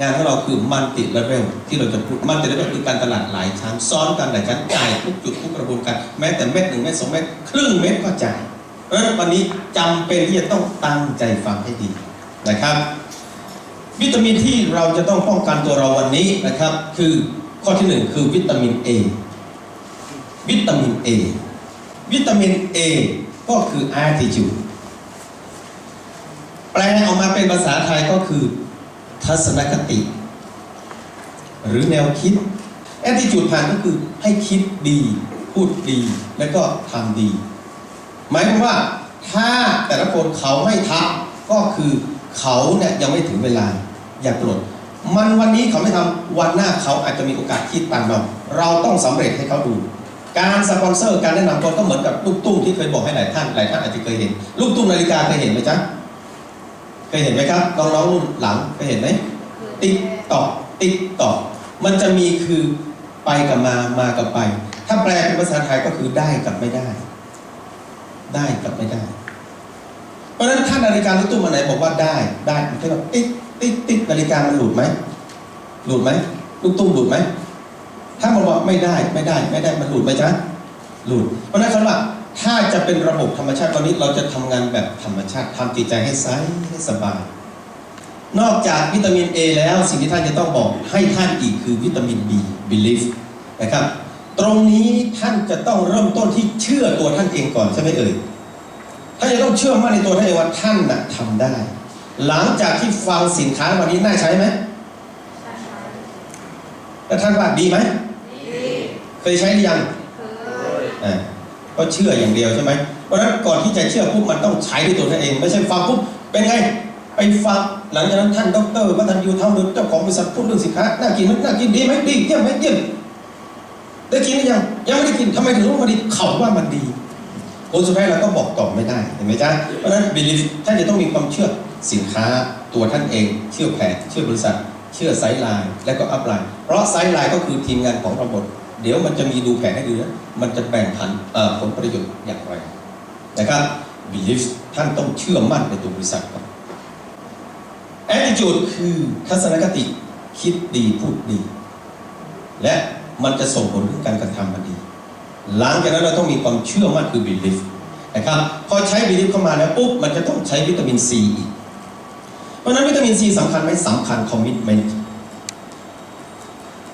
งานของเราคือมันติดเลเวลที่เราจะพูดมันติดเลเวลคือการตลาดหลายชั้นซ้อนกันหลายชั้นจ่ายทุกจุดทุกกระบวนการแม้แต่เม็ดหนึ่งเม็ดสองเม็ดครึ่งเม็ดก็จ่ายเพราะวันนี้จำเป็นที่จะต้องตั้งใจฟังให้ดีนะครับ วิตามินที่เราจะต้องป้องกันตัวเราวันนี้นะครับ คือข้อที่หนึ่งคือวิตามิน A วิตามิน A วิตามิน A ก็คือ attitude แปลออกมาเป็นภาษาไทยก็คือ ทัศนคติ หรือแนวคิด attitude ผ่านก็คือให้คิดดี พูดดี แล้วก็ทำดี หมายความว่าถ้าแต่ละคนเขาไม่ทำก็คือเขาเนี่ยยังไม่ถึงเวลา อย่าโกรธมันวันนี้เขาไม่ทำวันหน้าเขาอาจจะมีโอกาสคิดตามเรา เราต้องสำเร็จให้เขาดู การสปอนเซอร์การแนะนำคนก็เหมือนกับลูกตุ้มที่เคยบอกให้หลายท่านหลายท่านอาจจะเคยเห็น ลูกตุ้มนาฬิกาเคยเห็นไหมจ๊ะ เคยเห็นไหมครับน้องๆรุ่นหลังเคยเห็นไหมติ๊กตอกติ๊กตอกมันจะมีคือไปกับมามากับไป ถ้าแปลเป็นภาษาไทยก็คือได้กับไม่ได้ ได้กับไม่ได้ เพราะฉะนั้นถ้านาฬิกาลูกตุ้มอันไหนบอกว่าได้ได้มันก็แบบติ๊กติ๊กติ๊กนาฬิกามันหลุดไหมหลุดไหมลูกตุ้มหลุดไหมถ้ามันบอกไม่ได้ไม่ได้ ไม่ได้มันหลุดไหมจ๊ะหลุดเพราะฉะนั้นคำว่า ถ้าจะเป็นระบบธรรมชาติตอนนี้เราจะทำงานแบบธรรมชาติทำจิตใจให้ใสให้สบาย นอกจากวิตามิน A แล้วสิ่งที่ท่านจะต้องบอกให้ท่านอีกคือวิตามิน B belief นะครับ ตรงนี้ท่านจะต้องเริ่มต้นที่เชื่อตัวท่านเองก่อนใช่ไหมเอ่ยท่านจะต้องเชื่อมั่นในตัวท่านเองว่าท่านน่ะทำได้ หลังจากที่ฟังสินค้าวันนี้น่าใช้ไหมแล้วท่านว่าดีไหมเคยใช้หรือยังอ่า ก็เชื่ออย่างเดียวใช่ไหมเพราะฉะนั้นก่อนที่จะเชื่อปุ๊บมันต้องใช้ด้วยตัวท่านเอง ไม่ใช่ฟังปุ๊บเป็นไงไปฟังหลังจากนั้นท่านดอกเตอรวัฒนยูเท่าหรือเจ้าของบริษัทพูดเรื่องสินค้าน่ากินไหมน่ากินดีไหมดีเยี่ยมไหมเยี่ยมได้กินหรือยังยังไม่ได้กินทำไมถึงรู้ว่าดีเขาว่ามันดีผลสุดท้ายเราก็บอกตอบไม่ได้เห็นไหมจ๊ะเพราะฉะนั้นท่านจะต้องมีความเชื่อสินค้าตัวท่านเอง เชื่อแผนเชื่อบริษัท เชื่อไซด์ไลน์และก็อัพไลน์เพราะไซด์ไลน์ก็คือทีมงานของเราหมด เดี๋ยวมันจะมีดูแผนให้ดูนะมันจะแบ่งผันผลประโยชน์อย่างไรนะครับ belief ท่านต้องเชื่อมั่นในตัวบริษัทก่อน attitude คือทัศนคติคิดดีพูดดี และมันจะส่งผลถึงการกระทำมันดี หลังจากนั้นเราต้องมีความเชื่อมั่นคือ belief นะครับพอใช้ belief เข้ามาแล้วปุ๊บมันจะต้องใช้วิตามิน C อีกเพราะนั้นวิตามิน C สำคัญไหมสำคัญ commitment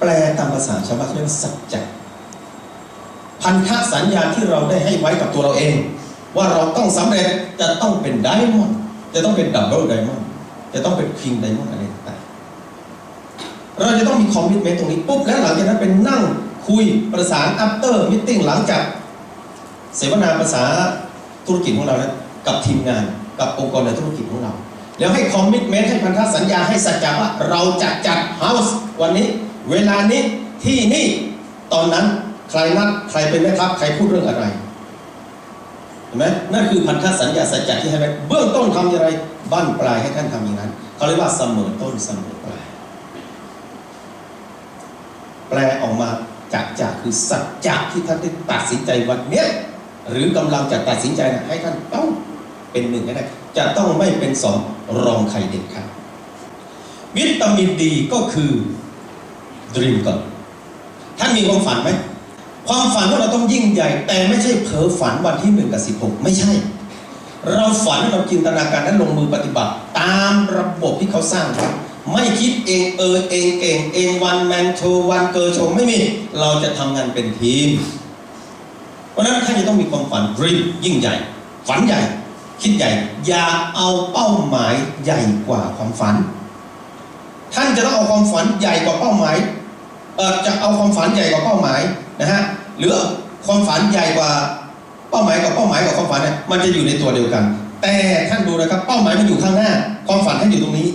แปลตามภาษาชาวบ้านเรียกว่าสัจจะพันธสัญญาที่เราได้ให้ไว้กับตัวเราเอง ว่าเราต้องสำเร็จจะต้องเป็นไดมอนด์จะต้องเป็นดับเบิลไดมอนด์จะต้องเป็นคิงไดมอนด์อะไรต่างเราจะต้องมีคอมมิชเมนต์ตรงนี้ปุ๊บแล้วหลังจากนั้นเป็นนั่งคุยประสาน after meeting หลังจากเสวนาภาษาธุรกิจของเรานะกับทีมงานกับองค์กรในธุรกิจของเรา แล้วให้คอมมิชเมนต์ให้พันธสัญญาให้สัจจะว่าเราจะจัดเฮาส์วันนี้ เวลานี้ที่นี่ตอนนั้นใครนัดใครเป็นแม่ทัพใครพูดเรื่องอะไรเห็นไหมนั่นคือพันธสัญญาสัจจะที่ให้ไว้เบื้องต้นทำอย่างไรบ้านปลายให้ท่านทำอย่างนั้นเขาเรียกว่าเสมอต้นเสมอปลาย แปลออกมาจากจากคือสัจจะที่ท่านได้ตัดสินใจวันเนี้ยหรือกำลังจะตัดสินใจนะให้ท่านต้องเป็นหนึ่งให้ได้จะต้องไม่เป็นสองรองใครเด็ดขาดวิตามินดีก็คือ ดรีมก่อนท่านมีความฝันไหม ความฝันว่าเราต้องยิ่งใหญ่ แต่ไม่ใช่เพ้อฝันวันที่หนึ่งกับสิบหกไม่ใช่ เราฝันเราจินตนาการและลงมือปฏิบัติ ตามระบบที่เขาสร้างไว้ไม่คิดเองเออเองเก่งเองวันแมนโชว์วันเกอร์โชว์ไม่มี เราจะทำงานเป็นทีม เพราะนั้นท่านจะต้องมีความฝันดรีมยิ่งใหญ่ ฝันใหญ่ คิดใหญ่ อย่าเอาเป้าหมายใหญ่กว่าความฝัน ท่านจะต้องเอาความฝันใหญ่กว่าเป้าหมาย จะเอาความฝันใหญ่กว่าเป้าหมายนะฮะหรือความฝันใหญ่กว่าเป้าหมายกับเป้าหมายกับความฝันเนี่ยมันจะอยู่ในตัวเดียวกัน แต่ท่านดูนะครับเป้าหมายมันอยู่ข้างหน้า ความฝันท่านอยู่ตรงนี้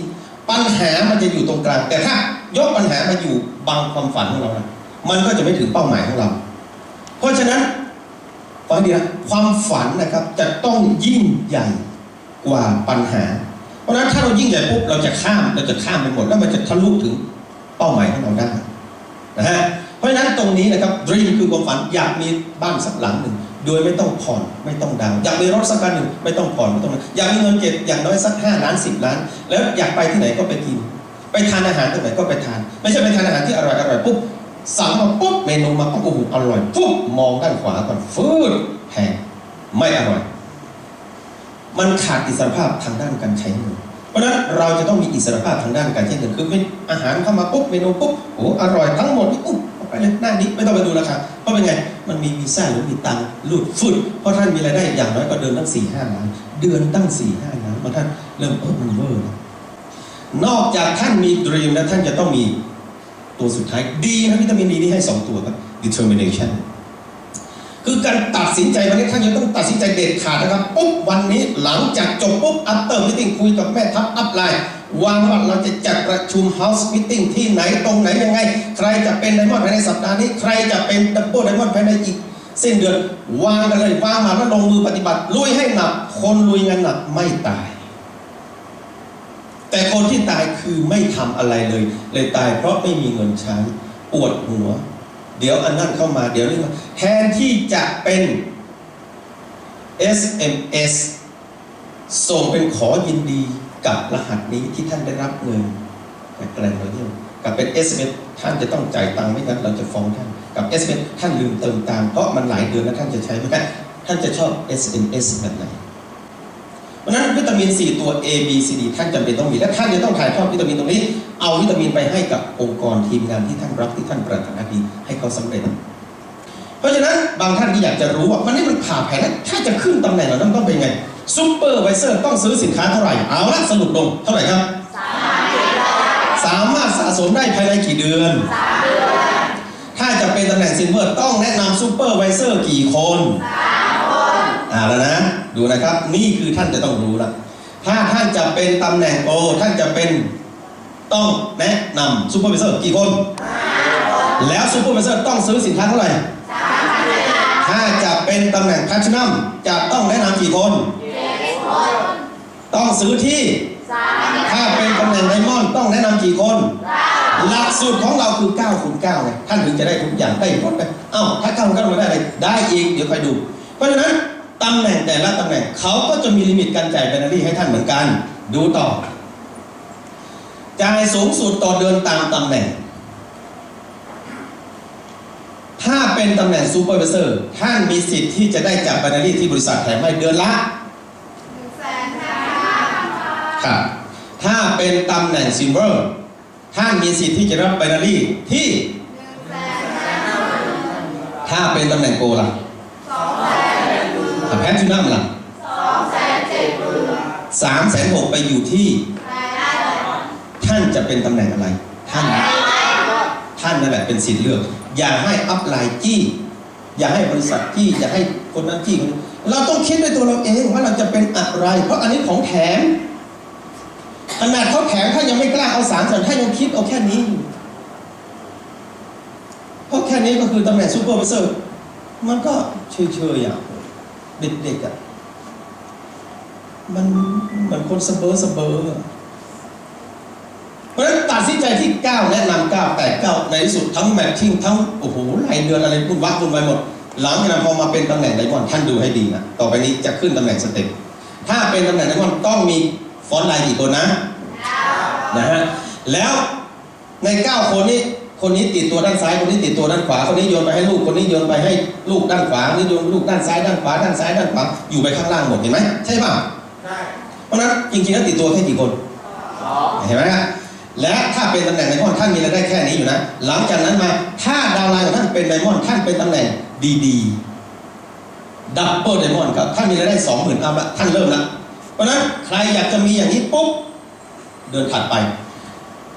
ปัญหามันจะอยู่ตรงกลาง แต่ถ้ายกปัญหามาอยู่บังความฝันของเรานะมันก็จะไม่ถึงเป้าหมายของเรา เพราะฉะนั้นฟังดีนะความฝันนะครับจะต้องยิ่งใหญ่กว่าปัญหา เพราะฉะนั้นถ้าเรายิ่งใหญ่ปุ๊บเราจะข้ามเราจะข้ามไปหมดแล้วมันจะทะลุถึงเป้าหมายของเราได้ นะฮะเพราะฉะนั้นตรงนี้นะครับ dream คือความฝันอยากมีบ้านสักหลังหนึ่งโดยไม่ต้องผ่อนไม่ต้องดาวอยากมีรถสักคันหนึ่งไม่ต้องผ่อนไม่ต้องอยากมีเงินเก็บอย่างน้อยสักห้าล้านสิบล้าน แล้วอยากไปที่ไหนก็ไปกิน ไปทานอาหารตรงไหนก็ไปทาน ไม่ใช่ไปทานอาหารที่อร่อยอร่อยปุ๊บสั่งมาปุ๊บเมนูมาปุ๊บโอ้โหอร่อยปุ๊บมองด้านขวาก่อนฟืดแพงไม่อร่อย มันขาดอิสรภาพทางด้านการใช้เงิน ราะฉะนั้นเราจะต้องมีอิสรภาพทางด้านการใช้เงินคือเป็นอาหารเข้ามาปุ๊บเมนูปุ๊บโอ้อร่อยทั้งหมดนี่ปุ๊บเอาไปเลยหน้านี้ไม่ต้องไปดูราคาเพราะเป็นไงมันมีวีซ่าหรือมีตังค์หลุดฟุดเพราะท่านมีรายได้อย่างน้อยก็เดือนตั้งสี่ห้าล้านเดือนตั้งสี่ห้าล้านเพราะท่านเริ่มเออมันเวอร์แล้วนอกจากท่านมีดรีมแล้วท่านจะต้องมีตัวสุดท้ายดีนะวิตามินดีนี่ให้สองตัวครับ determination คือการตัดสินใจวันนี้ท่านจะต้องตัดสินใจเด็ดขาดนะครับปุ๊บวันนี้หลังจากจบปุ๊บอัปเตอร์มิ팅คุยกับแม่ทัพอัพไลน์วางว่าเราจะจัดประชุม House Meeting ที่ไหนตรงไหนยังไง ใครจะเป็นไดมอนด์ภายในสัปดาห์นี้ ใครจะเป็นดับเบิลไดมอนด์ภายในอีกสิ้นเดือนวางกันเลยวางมาแล้วลงมือปฏิบัติลุยให้หนัก คนลุยงานหนักไม่ตาย แต่คนที่ตายคือไม่ทำอะไรเลย เลยตายเพราะไม่มีเงินใช้ปวดหัว เดี๋ยวอันนั้นเข้ามาเดี๋ยวนี้แทนที่จะเป็น SMS ส่งเป็นขอยินดีกับรหัสนี้ที่ท่านได้รับเงินจากแกรนด์รอยัลกับเป็น SMS ท่านจะต้องจ่ายตังค์ไม่งั้นเราจะฟ้องท่านกับ SMS ท่านลืมเติมตังค์เพราะมันหลายเดือนแล้วท่านจะใช้ไม่ได้ท่านจะชอบ SMS แบบไหนเพราะนั้นวิตามิน 4 ตัว A B C D ท่านจำเป็นต้องมีและท่านจะต้องถ่ายทอดวิตามินตรงนี้ เอาวิตามินไปให้กับองค์กรทีมงานที่ท่านรักที่ท่านปรารถนาดี เขาสำเร็จ เพราะฉะนั้นบางท่านที่อยากจะรู้ว่ามันนี่มันผ่าแผนแล้วถ้าจะขึ้นตำแหน่งเหล่าต้องเป็นไงซูเปอร์ไวเซอร์ต้องซื้อสินค้าเท่าไหร่เอาละสรุปลงเท่าไหร่ครับสามารถสะสมได้ภายในกี่เดือนถ้าจะเป็นตำแหน่งซินเวอร์ต้องแนะนำซูเปอร์ไวเซอร์กี่คนอ่าแล้วนะ ดูนะครับ นี่คือท่านจะต้องรู้ละถ้าท่านจะเป็นตำแหน่งโอท่านจะเป็นต้องแนะนำซูเปอร์ไวเซอร์กี่คน แล้วซูเปอร์ไวเซอร์ต้องซื้อสินค้าเท่าไหร่ถ้าจะเป็นตำแหน่งแพทินัมจะต้องแนะนำกี่คน ต้องซื้อที่ ถ้าเป็นตำแหน่งไดมอนด์ต้องแนะนำกี่คน หลักสูตรของเราคือ9คูณ9ไงท่านถึงจะได้ทุกอย่างได้หมดเลยเอ้าถ้า9คูณ9ไม่ได้อะไรได้อีกเดี๋ยวคอยดู เพราะฉะนั้นตำแหน่งแต่ละตำแหน่งเขาก็จะมีลิมิตการจ่ายแบนนารีให้ท่านเหมือนกัน ดูต่อจ่ายสูงสุดต่อเดือนตามตำแหน่ง ถ้าเป็นตำแหน่งซูเปอร์วิเซอร์ท่านมีสิทธิ์ที่จะได้จากแบนนารีที่บริษัทแถมให้เดือนละครับถ้าเป็นตำแหน่งซิลเวอร์ท่านมีสิทธิ์ที่จะรับแบนนารีที่ถ้าเป็นตำแหน่งโกลล่ะถ้าแพทินัมล่ะสามแสนหกไปอยู่ที่ ท่านจะเป็นตำแหน่งอะไร ท่าน ท่านนั่นแหละเป็นสิทธิ์เลือก อย่าให้อัพไลน์จี้ อย่าให้บริษัทจี้อย่าให้คนนั้นจี้เราต้องคิดด้วยตัวเราเองว่าเราจะเป็นอะไร เพราะอันนี้ของแถมขนาดเขาแถมถ้ายังไม่กล้าเอาสามแสนถ้ายังคิดเอาแค่นี้อยู่เพราะแค่นี้ก็คือตำแหน่งซูเปอร์วิเซอร์มันก็เฉยๆอย่างเด็กๆอะมันเหมือนคนสเบอร์สเบอร์อะเพราะฉะนั้นตัด สินใจที่9แนะนำ9แต่9ในที่สุดทั้งแมทชิ่งทั้งโอ้โหรายเดือนอะไรคุณวัดคุณไปหมด หลังจากนั้นพอมาเป็นตำแหน่งไดมอนด์ท่านดูให้ดีนะต่อไปนี้จะขึ้นตำแหน่งสเต็ปถ้าเป็นตำแหน่งไดมอนด์ต้องมีฟอนต์ไลน์กี่คนนะนะฮะแล้วใน 9 คนนี้คนนี้ติดตัวด้านซ้าย คนนี้ติดตัวด้านขวา คนนี้โยนไปให้ลูก คนนี้โยนไปให้ลูกด้านขวาคนนี้โยนลูกด้านซ้ายด้านขวาด้านซ้ายด้านขวาอยู่ไปข้างล่างหมดเห็นไหมใช่ป่ะเพราะฉะนั้นจริงๆแล้วติดตัวแค่กี่คนเห็นไหมฮะ และถ้าเป็นตำแหน่งไดมอนด์ท่านมีรายได้แค่นี้อยู่นะ หลังจากนั้นมาถ้าดาวไลน์ของท่านเป็นไดมอนด์ท่านเป็นตำแหน่งดีๆดับเบิลไดมอนด์ครับท่านมีรายได้สองหมื่นอัพละท่านเริ่มละเพราะฉะนั้นใครอยากจะมีอย่างนี้ปุ๊บเดินถัดไป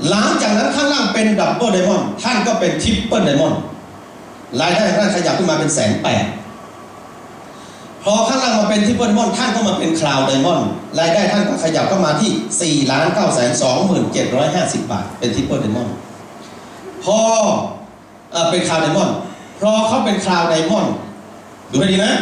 หลังจากนั้นข้างล่างเป็นดับเบิลไดมอนด์ท่านก็เป็นทริปเปิลไดมอนด์รายได้ท่านขยับขึ้นมาเป็นแสนแปด พอข้างล่างมาเป็นทริปเปิลไดมอนด์ท่านก็มาเป็นคลาวไดมอนด์รายได้ท่านก็ขยับเข้ามาที่4ล้าน9แสน2หมื่น750บาท เป็นทริปเปิลไดมอนด์พอเอ่อเป็นคลาวไดมอนด์พอเขาเป็นคลาวไดมอนด์ดูให้ดีนะ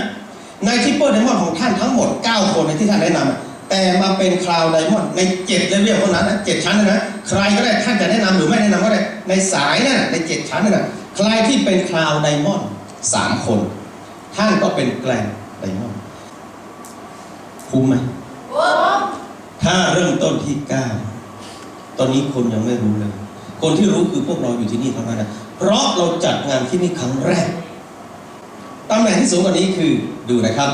ในทิปเปิลไดมอนด์ของท่านทั้งหมด 9 คนในที่ท่านแนะนำแต่มาเป็นคลาวไดมอนด์ใน7เลเวลเท่านั้นนะ7ชั้นนะนะใครก็ได้ท่านจะแนะนำหรือไม่แนะนำก็ได้ในสายนั่นใน7ชั้นนั่นนะใครที่เป็นคลาวไดมอนด์3คน ท่านก็เป็นแกลน ไดมอนด์คุ้มไหมถ้าเริ่มต้นที่9ตอนนี้คนยังไม่รู้เลย คนที่รู้คือพวกเราอยู่ที่นี่เท่านั้นนะเพราะเราจัดงานที่นี่ครั้งแรกตำแหน่งที่สูงกว่านี้คือดูนะครับ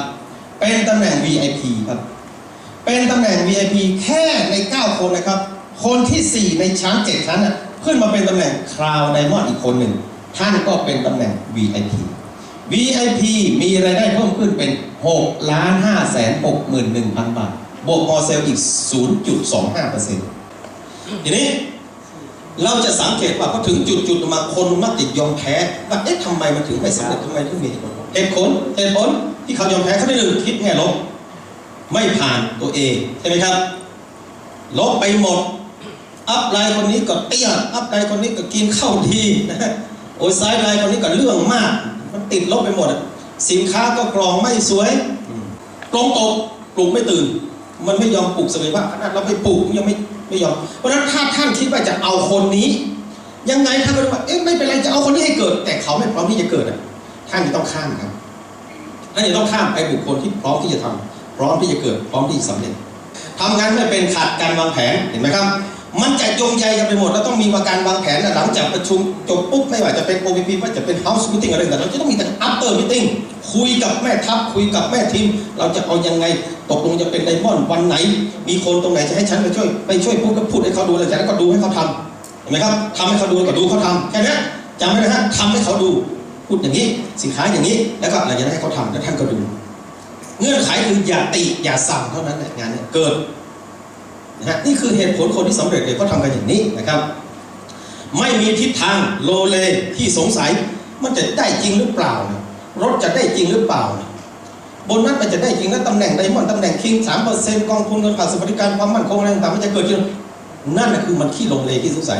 เป็นตำแหน่ง VIP ครับ เป็นตำแหน่ง VIP แค่ใน 9 คนนะครับ คนที่ 4 ในชั้น 7 ชั้นน่ะขึ้นมาเป็นตำแหน่งคราวไดมอนด์อีกคนหนึ่ง ท่านก็เป็นตำแหน่ง VIP VIP มีรายได้เพิ่มขึ้นเป็น6ล้าน5แสน6หมื่น1พันบาท บวกออเซลอีก 0.25%ทีนี้เราจะสังเกตว่าพอถึงจุดจุดๆมาคนมักจะยอมแพ้ว่าเอ๊ะทำไมมันถึงไม่สำเร็จทำไมถึงมีเหตุผลเหตุผลเหตุผลที่เขายอมแพ้เขาได้หนึ่งคิดแง่ลบไม่ผ่านตัวเองใช่ไหมครับ ลบไปหมด อัพไลน์คนนี้ก็เตี้ยอัพไลน์คนนี้ก็กินข้าวดีนะโอ้ยซ้ายไลน์คนนี้ก็เรื่องมาก ติดลบไปหมดอะสินค้าก็กรองไม่สวยกรงตกปลูกไม่ตื่น มันไม่ยอมปลูกเสวยว่าขนาดเราไปปลูกยังไม่ไม่ยอมเพราะฉะนั้นถ้าท่านคิดว่าจะเอาคนนี้ ยังไงท่านก็จะว่าเอ๊ะไม่เป็นไรจะเอาคนนี้ให้เกิด แต่เขาไม่พร้อมที่จะเกิดอะท่านจะต้องข้ามครับท่านจะต้องข้ามไปบุคคลที่พร้อมที่จะทำพร้อมที่จะเกิด พร้อมที่จะสำเร็จทำงานไม่เป็นขาดการวางแผนเห็นไหมครับ มันจะจงใจกันไปหมดแล้วต้องมีวาการวางแผนหลังจากประชุมจบปุ๊บไม่ว่าจะเป็น OPP ว่าจะเป็น House Meeting อะไรต่างๆเราจะต้องมีแต่ After Meeting คุยกับแม่ทัพคุยกับแม่ทีม เราจะเอายังไงตกลงจะเป็นไดมอนด์วันไหน มีคนตรงไหนจะให้ฉันไปช่วยไปช่วยพูดก็พูดให้เขาดูแล้วจากนั้นก็ดูให้เขาทำเห็นไหมครับทำให้เขาดูแล้วก็ดูเขาทำแค่นี้จำไว้นะฮะทำให้เขาดูพูดอย่างนี้สินค้าอย่างนี้แล้วก็หลังจากนั้นให้เขาทำแล้วท่านก็ดู เงื่อนไขคืออย่าติอย่าสั่งเท่านั้นงานเนี่ยเกิด นะฮะนี่คือเหตุผลคนที่สำเร็จเลยเขาทำกันอย่างนี้นะครับ ไม่มีทิศทางโลเลที่สงสัย มันจะได้จริงหรือเปล่านี่ยรถจะได้จริงหรือเปล่านี่ยบนนั้นมันจะได้จริงแล้วตำแหน่งไดมอนด์ตำแหน่งคิงสามเปอร์เซ็นต์กองทุนเงินฝากสวัสดิการความมั่นคงอะไรต่างๆมันจะเกิดจริงนั่นนะคือมันขี้ลงเลขี้สงสัย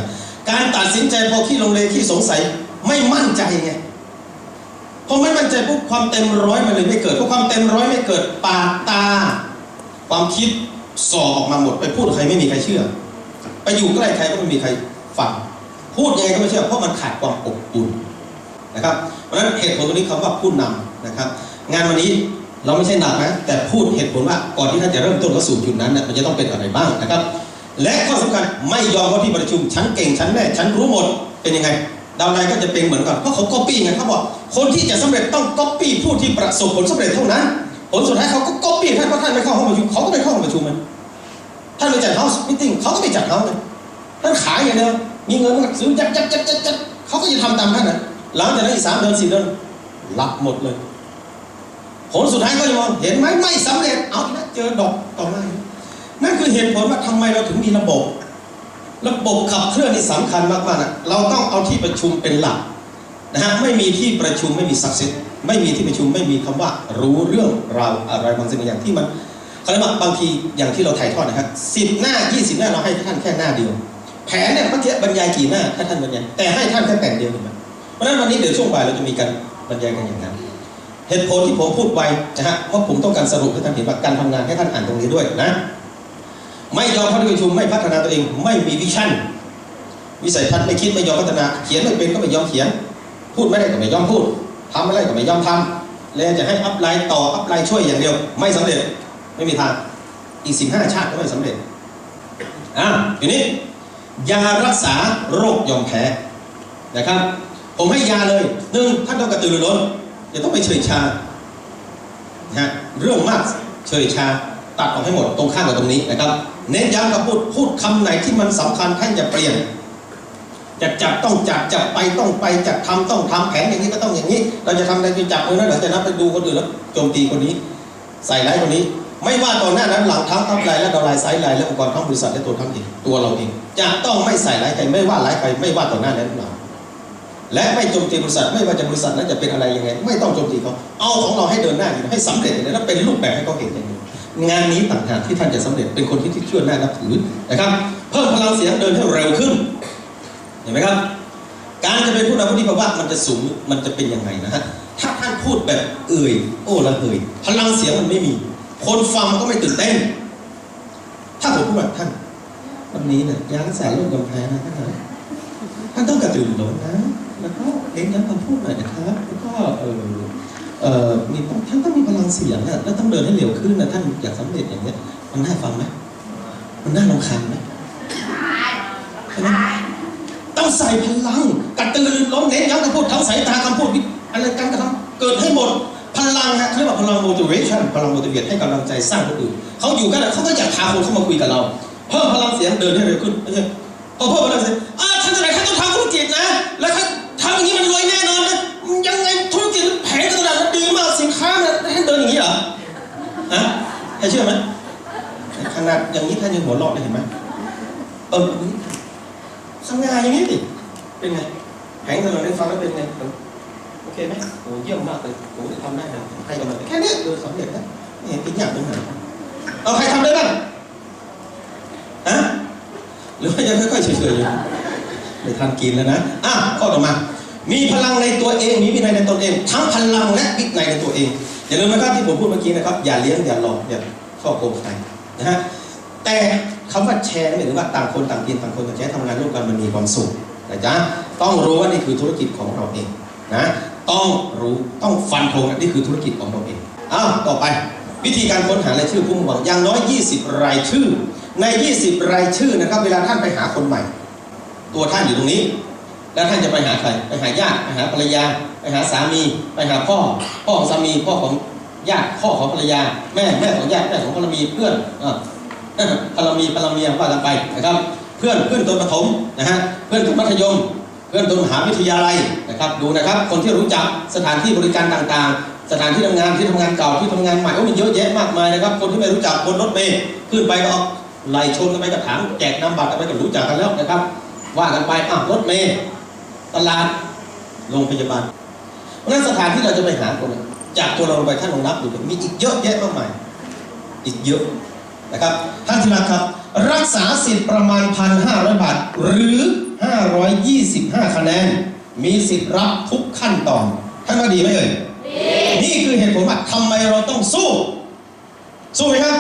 การตัดสินใจพอขี้ลงเลขี้สงสัยไม่มั่นใจไงพอไม่มั่นใจปุ๊บความเต็มร้อยมันเลยไม่เกิดเพราะความเต็มร้อยไม่เกิดปากตา ความคิด ส่อออกมาหมดไปพูดใครไม่มีใครเชื่อ ไปอยู่ใกล้ใครก็ไม่มีใครฟังพูดยังไงก็ไม่เชื่อเพราะมันขาดความอบอุ่นนะครับเพราะฉะนั้นเหตุผลตรงนี้คำว่าผู้นำนะครับ งานวันนี้เราไม่ใช่หนักนะแต่พูดเหตุผลว่าก่อนที่ท่านจะเริ่มต้นเข้าสู่จุดนั้นนะมันจะต้องเป็นอะไรบ้างนะครับ และข้อสำคัญไม่ยอมว่าที่ประชุมฉันเก่งฉันแน่ฉันรู้หมดเป็นยังไงดาวไลก็จะเป็นเหมือนกันเพราะเขาก๊อปปี้ไงเขาบอกคนที่จะสำเร็จต้องก๊อปปี้ผู้ที่ประสบผลสำเร็จเท่านั้น ผลสุดท้ายเขาก็ก๊อปปี้ท่านเพราะท่านไม่เข้าห้องประชุมเขาก็ไม่เข้าห้องประชุมมันท่านไปจัดเฮาส์มิทติ้งเขาก็ไม่จัดเฮาส์เลยท่านขายอย่างเดียวมีเงินมันก็ซื้อจัดจัดจัดจัดจัดเขาก็จะทำตามท่านนะหลังจากนั้นอีกสามเดือนสี่เดือนรับหมดเลยผลสุดท้ายก็จะมองเห็นไหมไม่สำเร็จเอาอีกแล้วเจอดอกต่อมานั่นคือเหตุผลว่าทำไมเราถึงมีระบบ ระบบขับเคลื่อนนี่สำคัญมากๆนะเราต้องเอาที่ประชุมเป็นหลักนะฮะไม่มีที่ประชุมไม่มีสักเซส ไม่มีที่ประชุมไม่มีคำว่ารู้เรื่องราวอะไรบางสิ่งบางอย่างที่มันเขาเรียกว่าบางทีอย่างที่เราถ่ายทอดนะครับสิบหน้ายี่สิบหน้าเราให้ท่านแค่หน้าเดียว แผนเนี่ยเมื่อกี้บรรยายกี่หน้าถ้าท่านบรรยายแต่ให้ท่านแค่แผ่นเดียวเห็นไหมเพราะฉะนั้นวันนี้เดี๋ยวช่วงบ่ายเราจะมีการบรรยายกันอย่างนั้นเหตุผลที่ผมพูดไว้นะฮะเพราะผมต้องการสรุปให้ท่านเห็นว่าการทำงานให้ท่านอ่านตรงนี้ด้วยนะ ไม่ยอมเข้าที่ประชุมไม่พัฒนาตัวเอง ไม่มีวิชั่น วิสัยทัศน์ไม่คิดไม่ยอมพัฒนา เขียนไม่เป็นก็ไม่ยอมเขียน พูดไม่ได้ก็ไม่ยอมพูด ทำไม่ได้ก็ไม่ยอมทำแล้วจะให้อัพไลน์ต่ออัพไลน์ช่วยอย่างเดียว ไม่สำเร็จไม่มีทางอีกสิบห้าชาติก็ไม่สำเร็จอะทีนี้ยารักษาโรคยอมแพ้นะครับ ผมให้ยาเลยหนึ่งท่านต้องกระตือรือร้นอย่าต้องไปเฉยชานะฮะเรื่องมากเฉยชาตัดออกให้หมดตรงข้ามกับตรงนี้นะครับ เน้นย้ำกับพูดพูดคำไหนที่มันสำคัญท่านอย่าเปลี่ยน จะจับต้องจับจับไปต้องไปจัดทำต้องทำแผนอย่างนี้ก็ต้องอย่างนี้ เราจะทำอะไรจะจับมือนั้นเรอจะนับไปดูคนอื่นแล้วโจมตีคนนี้ ใส่ร้ายคนนี้ ไม่ว่าตอนหน้านั้นหลังทั้งทับลายและดาลายไซด์ลายและองค์กรทั้งบริษัทและตัวทั้งเองตัวเราเองจะต้องไม่ใส่ร้ายใครไม่ว่าร้ายใครไม่ว่าต่อหน้านั้นหลังและไม่โจมตีบริษัทไม่ว่าจะบริษัทนั้นจะเป็นอะไรยังไง ไม่ต้องโจมตีเขาเอาของเราให้เดินหน้าอยู่ให้สำเร็จอย่างนี้แล้วเป็นรูปแบบให้เขาเห็นอย่างนี้งานนี้ต่างหากที่ท่านจะสำเร็จเป็นคนที่ที่ช่วยหน้านับถือนะครับ เพิ่มพลังเสียงเดินให้เร็วขึ้น เห็นไหมครับ การจะเป็นผู้นำผู้ที่ภาวะมันจะสูงมันจะเป็นยังไงนะฮะถ้าท่านพูดแบบเอ่ยโอ้ละเอ่ยพลังเสียงมันไม่มี คนฟังก็ไม่ตื่นเต้น ถ้าผมพูดแบบท่านวันนี้เนี่ยยางสายลดกำแพงนะท่านนะท่านต้องกระตือรือร้นนะ แล้วก็เน้นย้ำคำพูดหน่อยนะครับ แล้วก็เออเอ่อมีต้องท่านต้องมีพลังเสียงอะแล้วต้องเดินให้เร็วขึ้นนะท่านอยากสำเร็จอย่างเนี้ยมันน่าฟังไหมมันน่ารำคาญไหมใช่ไหม ต้องใส่พลังกระตือรือร้นเน้นย้ำคำพูดทั้งสายตาคำพูดอะไรการกระทำเกิดให้หมดพลังฮะเรียกว่าพลัง motivation พลัง motivate ให้กำลังใจสร้างคนอื่นเขาอยู่กันแล้วเขาก็อยากพาคนเข้ามาคุยกับเราเพิ่มพลังเสียงเดินให้เร็วขึ้นไม่ใช่พอเพิ่มพลังเสียงอ่าท่านจะไหนท่านต้องทำธุรกิจนะ แล้วท่าทำอย่างนี้มันรวยแน่นอนนะยังไงธุรกิจแผงตลาดมันดีมากสินค้ามันท่านเดินอย่างนี้เหรอฮะให้เชื่อไหมขนาดอย่างนี้ท่านยังหัวเราะเลยเห็นไหมเออ สง่าอย่างนี้ดิเป็นไงแผงตลาดได้ฟังแล้วเป็นไงโอเคไหมโอ้เยี่ยมมากเลยโอ้ทำได้นะให้กำลังใจแค่นี้ยเออสำเร็จแล้วไม่เห็นเป็นอย่างตรงไหนเอาใครทำได้บ้างฮะหรือว่ายังค่อยๆเฉยๆอยู่ไม่ทันกินแล้วนะอะข้อต่อมามีพลังในตัวเอง มีวินัยในตนเอง ทั้งพลังและวินัยในตัวเอง อย่าลืมนะครับที่ผมพูดเมื่อกี้นะครับ อย่าเลี้ยง อย่าหลอก อย่าช่อโกงใครนะฮะ แต่คำว่าแชร์นี่หมายถึงว่าต่างคนต่างกินต่างคนต่างใช้ทำงานร่วมกันมันมีความสุขนะจ๊ะต้องรู้ว่านี่คือธุรกิจของเราเองนะต้องรู้ต้องฟันธงนะนี่คือธุรกิจของเราเองอ้าวต่อไป วิธีการค้นหารายชื่อผู้มุ่งหวังอย่างน้อย 20 รายชื่อ ใน 20 รายชื่อนะครับ เวลาท่านไปหาคนใหม่ ตัวท่านอยู่ตรงนี้ แล้วท่านจะไปหาใครไปหาญาติไปหาภรรยา ไปหาสามี ไปหาพ่อ พ่อของสามีพ่อของญาติพ่อของภรรยา แม่แม่ของญาติแม่ของภรรมีเพื่อน อ่ารรมีภรรเมียว่ากันไปนะครับ เพื่อนเพื่อนตนประถมนะฮะเพื่อนตนมัธยม เพื่อนตนมหาวิทยาลัยนะครับ ดูนะครับ คนที่รู้จักสถานที่บริการต่างๆ สถานที่ทำงานที่ทำงานเก่าที่ทำงานใหม่โอ้มันเยอะแยะมากมายนะครับ คนที่ไม่รู้จักบนรถเมล์ขึ้นไปก็ไล่ชนกันไปกับถามแจกนามบัตรกันไปก็รู้จักกันแล้วนะครับ ว่ากันไปอะรถเมล์ตลาดโรงพยาบาลเพราะฉะนั้นสถานที่เราจะไปหาคนจากตัวเราลงไปท่านลองนับดูเถอะมีอีกเยอะแยะมากมายอีกเยอะนะครับ ท่านที่รักครับ รักษาสิทธิ์ประมาณ 1,500 บาท หรือ 525 คะแนน มีสิทธิ์รับทุกขั้นตอนท่านว่าดีไหมเอ่ยดีนี่คือเหตุผลว่าทำไมเราต้องสู้ สู้ไหมครับ